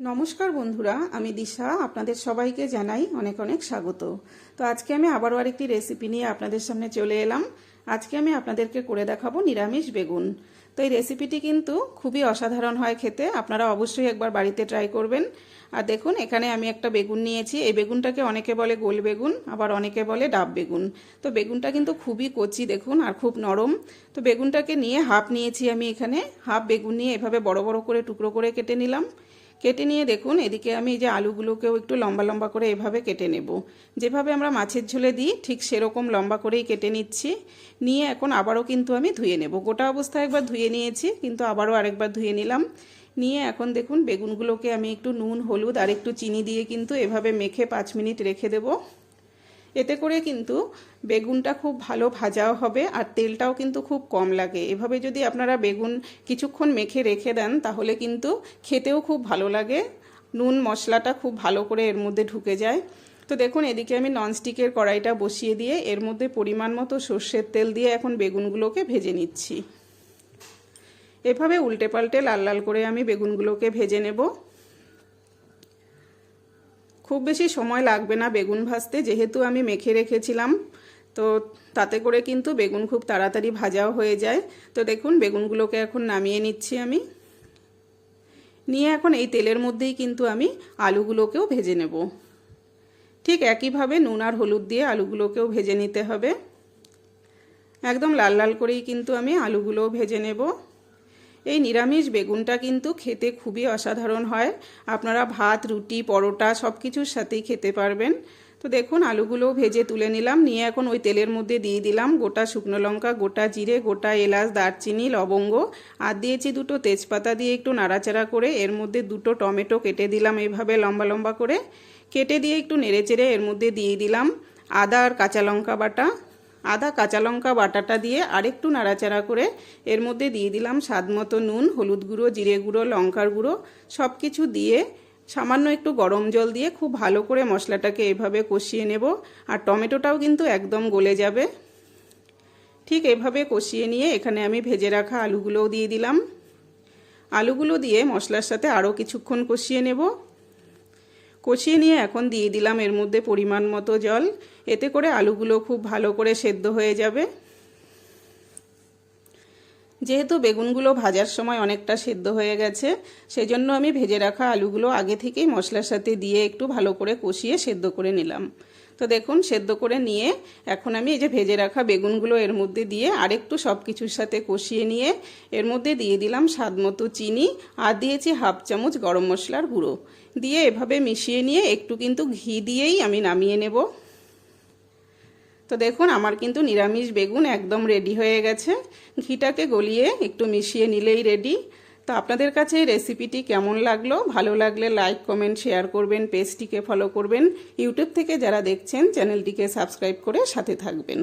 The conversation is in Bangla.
নমস্কার বন্ধুরা, আমি দিশা। আপনাদের সবাইকে জানাই অনেক অনেক স্বাগত। তো আজকে আমি আবারও আরেকটি রেসিপি নিয়ে আপনাদের সামনে চলে এলাম। আজকে আমি আপনাদেরকে করে দেখাবো নিরামিষ বেগুন। তো এই রেসিপিটি কিন্তু খুবই অসাধারণ হয় খেতে। আপনারা অবশ্যই একবার বাড়িতে ট্রাই করবেন। আর দেখুন, এখানে আমি একটা বেগুন নিয়েছি। এই বেগুনটাকে অনেকে বলে গোল বেগুন, আবার অনেকে বলে ডাব বেগুন। তো বেগুনটা কিন্তু খুবই কচি, দেখুন, আর খুব নরম। তো বেগুনটাকে নিয়ে হাফ নিয়েছি আমি এখানে। হাফ বেগুন নিয়ে এভাবে বড় বড় করে টুকরো করে কেটে নিলাম। কেটে নিয়ে দেখুন, এদিকে আমি এই যে আলুগুলোকেও একটু লম্বা লম্বা করে এভাবে কেটে নেব। যেভাবে আমরা মাছের ঝোলে দিই, ঠিক সেরকম লম্বা করেই কেটে নিচ্ছি। নিয়ে এখন আবারও কিন্তু আমি ধুয়ে নেব। গোটা অবস্থায় একবার ধুয়ে নিয়েছি, কিন্তু আবারও আরেকবার ধুয়ে নিলাম। নিয়ে এখন দেখুন, বেগুনগুলোকে আমি একটু নুন, হলুদ আর একটু চিনি দিয়ে কিন্তু এভাবে মেখে পাঁচ মিনিট রেখে দেবো। এতে করে কিন্তু বেগুনটা খুব ভালো ভাজাও হবে আর তেলটাও কিন্তু খুব কম লাগে। এভাবে যদি আপনারা বেগুন কিছুক্ষণ মেখে রেখে দেন, তাহলে কিন্তু খেতেও খুব ভালো লাগে। নুন মশলাটা খুব ভালো করে এর মধ্যে ঢুকে যায়। তো দেখুন, এদিকে আমি ননস্টিকের কড়াইটা বসিয়ে দিয়ে এর মধ্যে পরিমাণ মতো সর্ষের তেল দিয়ে এখন বেগুনগুলোকে ভেজে নিচ্ছি। এভাবে উল্টে পাল্টে লাল লাল করে আমি বেগুনগুলোকে ভেজে নেব। খুব বেশি সময় লাগবে না বেগুন ভাজতে, যেহেতু আমি মেখে রেখেছিলাম। তো তাতে করে কিন্তু বেগুন খুব তাড়াতাড়ি ভাজাও হয়ে যায়। তো দেখুন, বেগুনগুলোকে এখন নামিয়ে নিচ্ছি আমি। নিয়ে এখন এই তেলের মধ্যেই কিন্তু আমি আলুগুলোকেও ভেজে নেব। ঠিক একইভাবে নুন আর হলুদ দিয়ে আলুগুলোকেও ভেজে নিতে হবে। একদম লাল লাল করেই কিন্তু আমি আলুগুলোও ভেজে নেব। এই নিরামিষ বেগুনটা কিন্তু খেতে খুবই অসাধারণ হয়। আপনারা ভাত, রুটি, পরোটা সব কিছুর সাথেই খেতে পারবেন। তো দেখুন আলুগুলো ভেজে তুলে নিলাম। নিয়ে এখন ওই তেলের মধ্যে দিয়ে দিলাম গোটা শুকনো লঙ্কা, গোটা জিরে, গোটা এলাচ, দারচিনি, লবঙ্গ আর দিয়েছি দুটো তেজপাতা দিয়ে একটু নাড়াচাড়া করে। এর মধ্যে দুটো টমেটো কেটে দিলাম এভাবে লম্বা লম্বা করে। কেটে দিয়ে একটু নেড়ে চেড়ে এর মধ্যে দিয়ে দিলাম আদা আর কাঁচা লঙ্কা বাটা। আদা, কাঁচা লঙ্কা, বাটাটা দিয়ে আরেকটু নাড়াচাড়া করে এর মধ্যে দিয়ে দিলাম স্বাদ মতো নুন, হলুদ গুঁড়ো, জিরে গুঁড়ো, লঙ্কার গুঁড়ো সব কিছু দিয়ে সামান্য একটু গরম জল দিয়ে খুব ভালো করে মশলাটাকে এভাবে কষিয়ে নেব। আর টমেটোটাও কিন্তু একদম গলে যাবে। ঠিক এভাবে কষিয়ে নিয়ে এখানে আমি ভেজে রাখা আলুগুলোও দিয়ে দিলাম। আলুগুলো দিয়ে মশলার সাথে আরও কিছুক্ষণ কষিয়ে নেব। কষিয়ে নিয়ে এখন দিয়ে দিলাম এর মধ্যে পরিমাণ মতো জল। এতে করে আলুগুলো খুব ভালো করে সেদ্ধ হয়ে যাবে। যেহেতু বেগুনগুলো ভাজার সময় অনেকটা সেদ্ধ হয়ে গেছে, সেজন্য আমি ভেজে রাখা আলুগুলো আগে থেকেই মশলার সাথে দিয়ে একটু ভালো করে কষিয়ে সেদ্ধ করে নিলাম। তো দেখুন, সেদ্ধ করে নিয়ে এখন আমি এই যে ভেজে রাখা বেগুনগুলো এর মধ্যে দিয়ে আরেকটু সব কিছুর সাথে কষিয়ে নিয়ে এর মধ্যে দিয়ে দিলাম স্বাদ মতো চিনি আর দিয়েছি হাফ চামচ গরম মশলার গুঁড়ো। দিয়ে এভাবে মিশিয়ে নিয়ে একটু কিন্তু ঘি দিয়েই আমি নামিয়ে নেব। তো দেখুন, আমার কিন্তু নিরামিষ বেগুন একদম রেডি হয়ে গেছে। ঘিটাকে গলিয়ে একটু মিশিয়ে নিলেই রেডি তো আপনাদের কাছে এই রেসিপিটি কেমন লাগল? ভালো লাগলে লাইক কমেন্ট শেয়ার করবেন পেজটিকে ফলো করবেন। ইউটিউব থেকে যারা দেখছেন চ্যানেলটিকে সাবস্ক্রাইব করে সাথে থাকবেন।